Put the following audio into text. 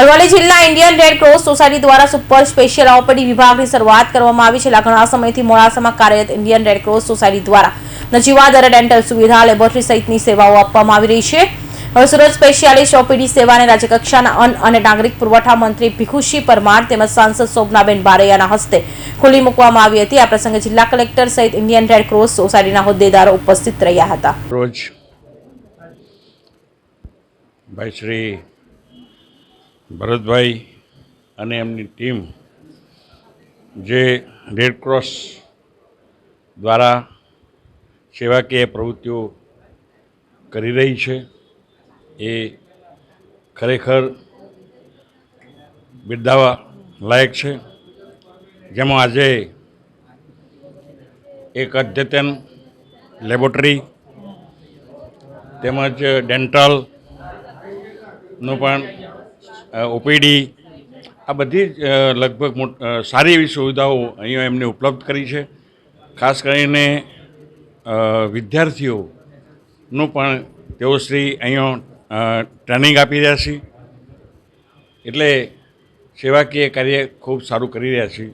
અરવલ્લી જિલ્લા Indian red cross society દ્વારા super special OPD વિભાગની શરૂઆત કરવામાં આવી છેલ્લા ઘણા સમયથી મોડાસામાં કાર્યરત ઇન્ડિયન રેડ ક્રોસ સોસાયટી દ્વારા નજીવા દરે ડેન્ટલ સુવિધા, લેબોરેટરી સહિતની સેવાઓ આપવામાં આવી રહી છે. હવે સુરત સ્પેશિયાલિસ્ટ ઓપીડી સેવાને રાજ્યકક્ષાના અન્ન અને નાગરિક પુરવઠા મંત્રી ભીખુસિંહ પરમાર તેમજ સાંસદ શોભનાબેન બારૈયાના હસ્તે ખુલ્લી મૂકવામાં આવી હતી. આ પ્રસંગે જિલ્લા કલેક્ટર સહિત ઇન્ડિયન રેડ ક્રોસ સોસાયટીના હોદ્દેદારો ઉપસ્થિત રહ્યા હતા. રોજ ભાઈ શ્રી ભરતભાઈ અને એમની ટીમ જે રેડક્રોસ દ્વારા સેવાકીય પ્રવૃત્તિઓ કરી રહી છે, એ ખરેખર બિરદાવા લાયક છે. જેમાં આજે એક અદ્યતન લેબોરેટરી તેમજ ડેન્ટલનું પણ ઓપીડી, આ બધી જ લગભગ સારી એવી સુવિધાઓ અહીંયા એમને ઉપલબ્ધ કરી છે. ખાસ કરીને વિદ્યાર્થીઓનું પણ તેઓ શ્રી અહીંયા ટ્રેનિંગ આપી રહ્યા છે. એટલે સેવાકીય કાર્ય ખૂબ સારું કરી રહ્યા છે.